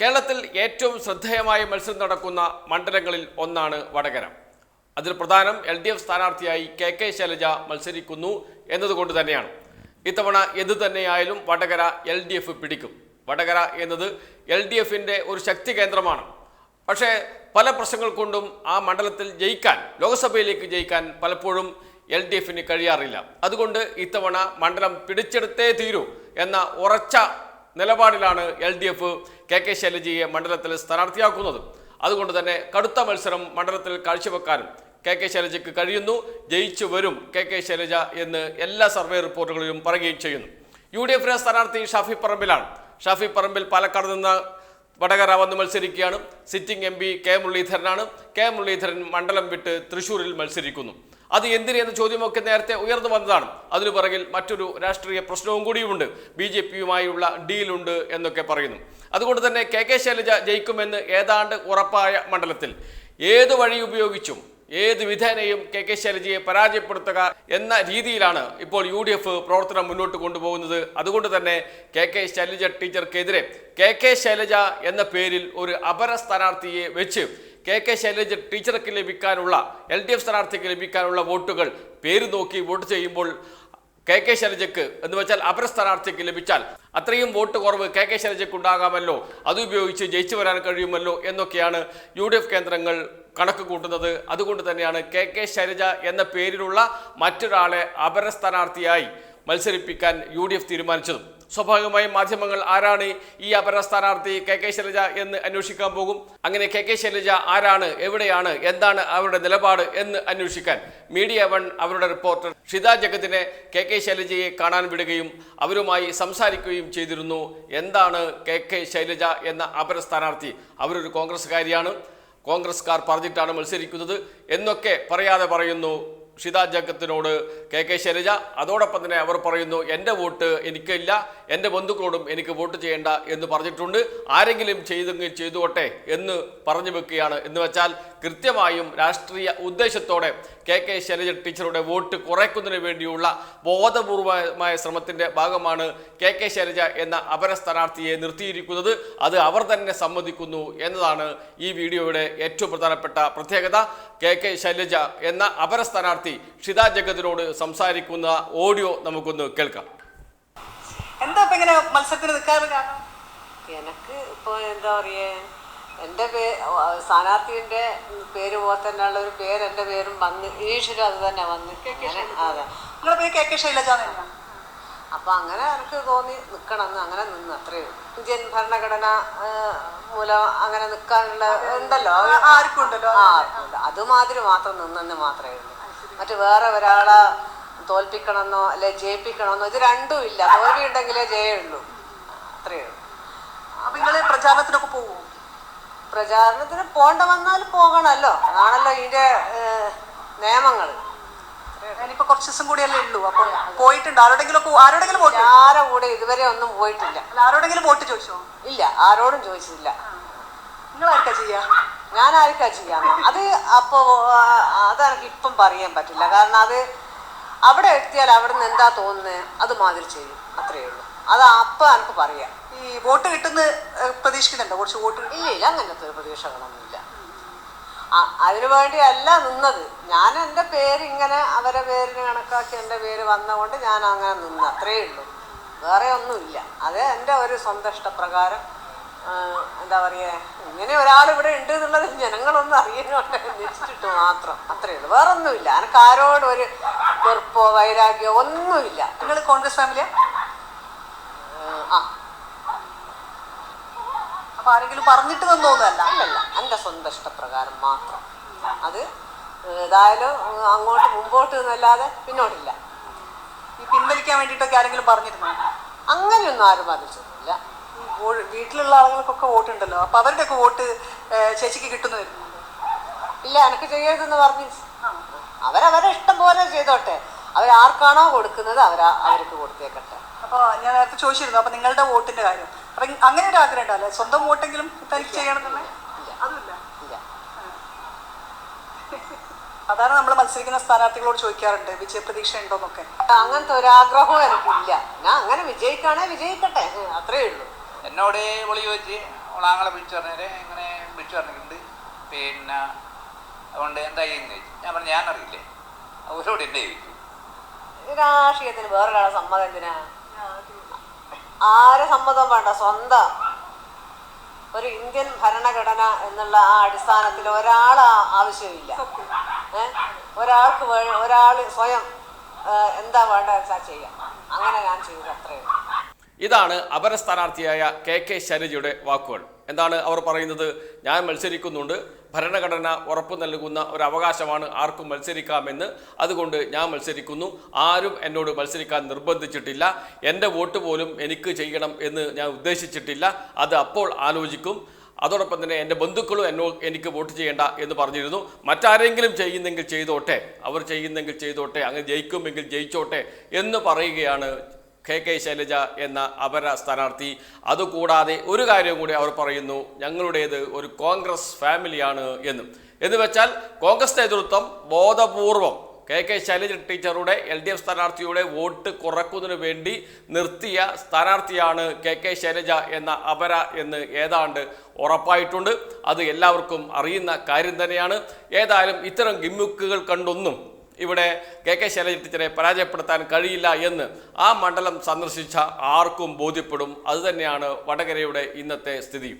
കേരളത്തിൽ ഏറ്റവും ശ്രദ്ധേയമായ മത്സരം നടക്കുന്ന മണ്ഡലങ്ങളിൽ ഒന്നാണ് വടകര. അതിൽ പ്രധാനം എൽ ഡി എഫ് സ്ഥാനാർത്ഥിയായി കെ കെ ശൈലജ മത്സരിക്കുന്നു എന്നതുകൊണ്ട് തന്നെയാണ്. ഇത്തവണ എന്തു തന്നെയായാലും വടകര എൽ ഡി എഫ് പിടിക്കും. വടകര എന്നത് എൽ ഡി എഫിന്റെ ഒരു ശക്തി കേന്ദ്രമാണ്. പക്ഷേ പല പ്രശ്നങ്ങൾ കൊണ്ടും ആ മണ്ഡലത്തിൽ ജയിക്കാൻ ലോക്സഭയിലേക്ക് ജയിക്കാൻ പലപ്പോഴും എൽ ഡി എഫിന് കഴിയാറില്ല. അതുകൊണ്ട് ഇത്തവണ മണ്ഡലം പിടിച്ചെടുത്തേ തീരൂ എന്ന ഉറച്ച നിലപാടിലാണ് L D F K K ശൈലജയെ മണ്ഡലത്തിൽ സ്ഥാനാർത്ഥിയാക്കുന്നത്. അതുകൊണ്ട് തന്നെ കടുത്ത മത്സരം മണ്ഡലത്തിൽ കാഴ്ചവെക്കാനും കെ കെ ശൈലജയ്ക്ക് കഴിയുന്നു. ജയിച്ചു വരും കെ കെ ശൈലജ എന്ന് എല്ലാ സർവേ റിപ്പോർട്ടുകളിലും പറയുകയും ചെയ്യുന്നു. യു ഡി എഫിലെ സ്ഥാനാർത്ഥി ഷാഫി പറമ്പിലാണ്. ഷാഫി പറമ്പിൽ പാലക്കാട് നിന്ന് വടകര വന്ന് മത്സരിക്കുകയാണ്. സിറ്റിംഗ് എം പി കെ മുരളീധരനാണ്. കെ മുരളീധരൻ മണ്ഡലം വിട്ട് തൃശൂരിൽ മത്സരിക്കുന്നു. അത് എന്തിനെന്ന ചോദ്യമൊക്കെ നേരത്തെ ഉയർന്നു വന്നതാണ്. അതിനു പിറകിൽ മറ്റൊരു രാഷ്ട്രീയ പ്രശ്നവും കൂടിയുമുണ്ട്. ബി ജെ പിയുമായുള്ള ഡീലുണ്ട് എന്നൊക്കെ പറയുന്നു. അതുകൊണ്ട് തന്നെ കെ കെ ശൈലജ ജയിക്കുമെന്ന് ഏതാണ്ട് ഉറപ്പായ മണ്ഡലത്തിൽ. ഏത് വഴി ഉപയോഗിച്ചും ഏത് വിധേനയും കെ കെ ശൈലജയെ പരാജയപ്പെടുത്തുക എന്ന രീതിയിലാണ് ഇപ്പോൾ യു ഡി എഫ് പ്രവർത്തനം മുന്നോട്ട് കൊണ്ടുപോകുന്നത്. അതുകൊണ്ട് തന്നെ കെ കെ ശൈലജ ടീച്ചർക്കെതിരെ കെ കെ ശൈലജ എന്ന പേരിൽ ഒരു അപര സ്ഥാനാർത്ഥിയെ വെച്ച് കെ കെ ശൈലജ ടീച്ചർക്ക് ലഭിക്കാനുള്ള എൽ ഡി എഫ് സ്ഥാനാർത്ഥിക്ക് ലഭിക്കാനുള്ള വോട്ടുകൾ പേര് നോക്കി വോട്ട് ചെയ്യുമ്പോൾ കെ കെ ശൈലജക്ക് എന്ന് വെച്ചാൽ അപര സ്ഥാനാർത്ഥിക്ക് ലഭിച്ചാൽ അത്രയും വോട്ട് കുറവ് കെ കെ ശൈലജയ്ക്ക് ഉണ്ടാകാമല്ലോ. അതുപയോഗിച്ച് ജയിച്ചു വരാൻ കഴിയുമല്ലോ എന്നൊക്കെയാണ് യു ഡി എഫ് കേന്ദ്രങ്ങൾ കണക്ക് കൂട്ടുന്നത്. അതുകൊണ്ട് തന്നെയാണ് കെ കെ ശൈലജ എന്ന പേരിലുള്ള മറ്റൊരാളെ അപര സ്ഥാനാർത്ഥിയായി മത്സരിപ്പിക്കാൻ യു ഡി എഫ് തീരുമാനിച്ചതും. സ്വാഭാവികമായും മാധ്യമങ്ങൾ ആരാണ് ഈ അപര സ്ഥാനാർത്ഥി കെ കെ ശൈലജ എന്ന് അന്വേഷിക്കാൻ പോകും? അങ്ങനെ കെ കെ ശൈലജ ആരാണ് എവിടെയാണ് എന്താണ് അവരുടെ നിലപാട് എന്ന് അന്വേഷിക്കാൻ മീഡിയ വൺ അവരുടെ റിപ്പോർട്ടർ ഷിത ജഗത്തിനെ കെ കെ ശൈലജയെ കാണാൻ വിടുകയും അവരുമായി സംസാരിക്കുകയും ചെയ്തിരുന്നു. എന്താണ് കെ കെ ശൈലജ എന്ന അപര സ്ഥാനാർത്ഥി? അവരൊരു കോൺഗ്രസ്സുകാരിയാണ്. കോൺഗ്രസ്കാർ പറഞ്ഞിട്ടാണ് മത്സരിക്കുന്നത്. എന്നൊക്കെ പറയാതെ പറയുന്നു. ഷിത ജഗത്തിനോട് കെ കെ ശൈലജ അതോടൊപ്പം തന്നെ അവർ പറയുന്നു എന്റെ വോട്ട് എനിക്കില്ല എന്റെ ബന്ധുക്കളോടും എനിക്ക് വോട്ട് ചെയ്യേണ്ട എന്ന് പറഞ്ഞിട്ടുണ്ട്. ആരെങ്കിലും ചെയ്തെങ്കിൽ ചെയ്തുകൊട്ടെ എന്ന് പറഞ്ഞു വെക്കുകയാണ്. എന്ന് വെച്ചാൽ കൃത്യമായും രാഷ്ട്രീയ ഉദ്ദേശത്തോടെ കെ കെ ശൈലജ ടീച്ചറുടെ വോട്ട് കുറയ്ക്കുന്നതിന് വേണ്ടിയുള്ള ബോധപൂർവമായ ശ്രമത്തിന്റെ ഭാഗമാണ് കെ കെ ശൈലജ എന്ന അപര സ്ഥാനാർത്ഥിയെ നിർത്തിയിരിക്കുന്നത്. അത് അവർ തന്നെ സമ്മതിക്കുന്നു എന്നതാണ് ഈ വീഡിയോയുടെ ഏറ്റവും പ്രധാനപ്പെട്ട പ്രത്യേകത. കെ കെ ശൈലജ എന്ന അപര സ്ഥാനാർത്ഥി ഷിത ജഗതിനോട് സംസാരിക്കുന്ന ഓഡിയോ നമുക്കൊന്ന് കേൾക്കാം. എന്താ ഇപ്പൊ ഇങ്ങനെ മത്സരത്തിന് നിൽക്കാറ് കാരണം എനക്ക് ഇപ്പൊ എന്താ പറയേ എന്റെ പേ സ്ഥാനാർത്ഥിന്റെ പേര് പോലെ തന്നെയുള്ള ഒരു പേര് എന്റെ പേരും വന്ന് ഈശ്വരം അത് തന്നെ വന്ന്. അതെ. പേര് അപ്പൊ അങ്ങനെ എനിക്ക് തോന്നി നിൽക്കണമെന്ന് അങ്ങനെ നിന്ന് അത്രയേ ഇന്ത്യൻ ഭരണഘടന മൂലം അങ്ങനെ നിൽക്കാനുള്ള ഉണ്ടല്ലോ. ആർക്കും ഉണ്ടല്ലോ. ആ ഉണ്ട്. അതുമാതിരി മാത്രം നിന്നെന്ന് മാത്രമേ ഉള്ളൂ. മറ്റു വേറെ ഒരാളെ തോൽപ്പിക്കണമെന്നോ അല്ലെ ജയിപ്പിക്കണമെന്നോ ഇത് രണ്ടും ഇല്ല. തോൽവി ഉണ്ടെങ്കിലേ ജയുള്ളൂ അത്രയേ ഉള്ളൂ. അപ്പൊ നിങ്ങൾ പ്രചാരണത്തിനൊക്കെ പോകും പ്രചാരണത്തിന് പോണ്ട വന്നാൽ പോകണമല്ലോ അതാണല്ലോ ഇതിന്റെ നിയമങ്ങൾ ഞാനിപ്പോ കുറച്ച് ദിവസം കൂടിയല്ലേ ഉള്ളൂ. അപ്പൊ പോയിട്ടുണ്ട്. ആരോടെങ്കിലും ആരോടെങ്കിലും ആരുടെ ആരെ കൂടെ ഇതുവരെ ഒന്നും പോയിട്ടില്ല. ആരോടെങ്കിലും വോട്ട് ചോദിച്ചോ? ഇല്ല ആരോടും ചോദിച്ചിട്ടില്ല. നിങ്ങൾ ആർക്കാ ചെയ്യാ? ഞാൻ ആർക്കാ ചെയ്യാ? അത് അപ്പോ അതെനിക്ക് ഇപ്പം പറയാൻ പറ്റില്ല. കാരണം അത് അവിടെ എത്തിയാൽ അവിടെ നിന്ന് എന്താ തോന്നുന്നത് അത് മാതിരി ചെയ്യും. അത്രയേ ഉള്ളൂ. അത് അപ്പം എനിക്ക് പറയാം. ഈ വോട്ട് കിട്ടുന്ന പ്രതീക്ഷിക്കുന്നുണ്ടോ? കുറച്ച് വോട്ട് ഇല്ല ഇല്ല അങ്ങനത്തെ പ്രതീക്ഷകളൊന്നുമില്ല. അതിനു വേണ്ടി അല്ല നിന്നത്. ഞാൻ എന്റെ പേര് ഇങ്ങനെ അവരെ പേരിന് കണക്കാക്കി എന്റെ പേര് വന്നതുകൊണ്ട് ഞാൻ അങ്ങനെ നിന്ന്. അത്രയേ ഉള്ളൂ. വേറെ ഒന്നുമില്ല. അത് എന്റെ ഒരു സ്വന്തം ഇഷ്ടപ്രകാരം എന്താ പറയുക ഇങ്ങനെ ഒരാളിവിടെ ഉണ്ട് എന്നുള്ളത് ജനങ്ങളൊന്നും അറിയണോണ്ട് നിശ്ചിട്ട് മാത്രം. അത്രയേ ഉള്ളൂ. വേറെ ഒന്നുമില്ല എനിക്ക് ആരോടും ഒരു വെറുപ്പോ വൈരാഗ്യോ ഒന്നുമില്ല. നിങ്ങൾ കോൺഗ്രസ് ഫാമിലിയ? ആ. അപ്പൊ ആരെങ്കിലും പറഞ്ഞിട്ട് തന്നോന്നല്ല അല്ലല്ല. എന്റെ സ്വന്തം ഇഷ്ടപ്രകാരം മാത്രം. അത് ഏതായാലും അങ്ങോട്ട് മുമ്പോട്ട് എന്നല്ലാതെ പിന്നോട്ടില്ല. ഈ പിൻവലിക്കാൻ വേണ്ടിയിട്ടൊക്കെ ആരെങ്കിലും പറഞ്ഞിരുന്നോ? അങ്ങനെയൊന്നും ആരും ബാധിച്ചിട്ടില്ല. വീട്ടിലുള്ള ആളുകൾക്കൊക്കെ വോട്ട് ഉണ്ടല്ലോ അപ്പൊ അവരുടെ വോട്ട് ചേച്ചിക്ക് കിട്ടുന്നു ഇല്ല എനിക്ക് ചെയ്യരുതെന്ന് പറഞ്ഞു അവരവരെ ഇഷ്ടം പോലെ ചെയ്തോട്ടെ. അവരാർക്കാണോ കൊടുക്കുന്നത് അവരാ അവർക്ക് കൊടുത്തേക്കട്ടെ. അപ്പൊ ഞാൻ നേരത്തെ ചോദിച്ചിരുന്നു അപ്പൊ നിങ്ങളുടെ വോട്ടിന്റെ കാര്യം. അപ്പൊ അങ്ങനെ ഒരു ആഗ്രഹം ഉണ്ടല്ലേ സ്വന്തം വോട്ടെങ്കിലും തനിക്ക് ചെയ്യണം തന്നെ? അതുമില്ല. അതാണ് നമ്മൾ മത്സരിക്കുന്ന സ്ഥാനാർത്ഥികളോട് ചോദിക്കാറുണ്ട് വിജയപ്രതീക്ഷ ഉണ്ടോന്നൊക്കെ. അങ്ങനത്തെ ഒരു ഒരാഗ്രഹവും എനിക്കില്ല. ഞാൻ അങ്ങനെ വിജയിക്കാണേ വിജയിക്കട്ടെ. അത്രേ ഉള്ളൂ. എന്നോട് വിളി ചോദിച്ച് ഓളാങ്ങളെ വിളിച്ചു പറഞ്ഞാൽ ഇങ്ങനെ വിളിച്ചു പറഞ്ഞിട്ടുണ്ട്. പിന്നെ അതുകൊണ്ട് എന്താ ചെയ്യുന്നത് ചോദിച്ചു. ഞാൻ പറഞ്ഞു ഞാനറിയില്ലേ. അവരോട് എന്നെ ചോദിച്ചു. രാഷ്ട്രീയത്തിന് വേറൊരാളെ സമ്മതം എന്തിനാ? ആരെ സമ്മതം വേണ്ട സ്വന്തം. ഒരു ഇന്ത്യൻ ഭരണഘടന എന്നുള്ള ആ അടിസ്ഥാനത്തിൽ ഒരാൾ ആവശ്യമില്ല? ഒരാൾക്ക് ഒരാൾ സ്വയം എന്താ വേണ്ട വെച്ചാൽ ചെയ്യാം. അങ്ങനെ ഞാൻ ചെയ്തു അത്രയേ ഇതാണ് അപര സ്ഥാനാർത്ഥിയായ കെ കെ ശൈലജയുടെ വാക്കുകൾ. എന്താണ് അവർ പറയുന്നത്? ഞാൻ മത്സരിക്കുന്നുണ്ട്. ഭരണഘടന ഉറപ്പു നൽകുന്ന ഒരു അവകാശമാണ് ആർക്കും മത്സരിക്കാമെന്ന്. അതുകൊണ്ട് ഞാൻ മത്സരിക്കുന്നു. ആരും എന്നോട് മത്സരിക്കാൻ നിർബന്ധിച്ചിട്ടില്ല. എന്റെ വോട്ട് പോലും എനിക്ക് ചെയ്യണം എന്ന് ഞാൻ ഉദ്ദേശിച്ചിട്ടില്ല. അത് അപ്പോൾ ആലോചിക്കും. അതോടൊപ്പം തന്നെ എന്റെ ബന്ധുക്കളും എന്നോ എനിക്ക് വോട്ട് ചെയ്യേണ്ട എന്ന് പറഞ്ഞിരുന്നു. മറ്റാരെങ്കിലും ചെയ്യുന്നെങ്കിൽ ചെയ്തോട്ടെ. അവർ ചെയ്യുന്നെങ്കിൽ ചെയ്തോട്ടെ. അങ്ങ് ജയിക്കുമെങ്കിൽ ജയിച്ചോട്ടെ എന്ന് പറയുകയാണ് കെ കെ ശൈലജ എന്ന അപര സ്ഥാനാർത്ഥി. അതുകൂടാതെ ഒരു കാര്യം കൂടി അവർ പറയുന്നു ഞങ്ങളുടേത് ഒരു കോൺഗ്രസ് ഫാമിലിയാണ് എന്നും. എന്ന് വെച്ചാൽ കോൺഗ്രസ് നേതൃത്വം ബോധപൂർവം കെ കെ ശൈലജ ടീച്ചറുടെ എൽ ഡി എഫ് സ്ഥാനാർത്ഥിയുടെ വോട്ട് കുറക്കുന്നതിന് വേണ്ടി നിർത്തിയ സ്ഥാനാർത്ഥിയാണ് കെ കെ ശൈലജ എന്ന അപര എന്ന് ഏതാണ്ട് ഉറപ്പായിട്ടുണ്ട്. അത് എല്ലാവർക്കും അറിയുന്ന കാര്യം തന്നെയാണ്. ഏതായാലും ഇത്തരം ഗിമ്മുക്കുകൾ കണ്ടൊന്നും ഇവിടെ കെ കെ ശൈലജ ടീച്ചറെ പരാജയപ്പെടുത്താൻ കഴിയില്ല എന്ന് ആ മണ്ഡലം സന്ദർശിച്ച ആർക്കും ബോധ്യപ്പെടും. അതുതന്നെയാണ് വടകരയുടെ ഇന്നത്തെ സ്ഥിതി.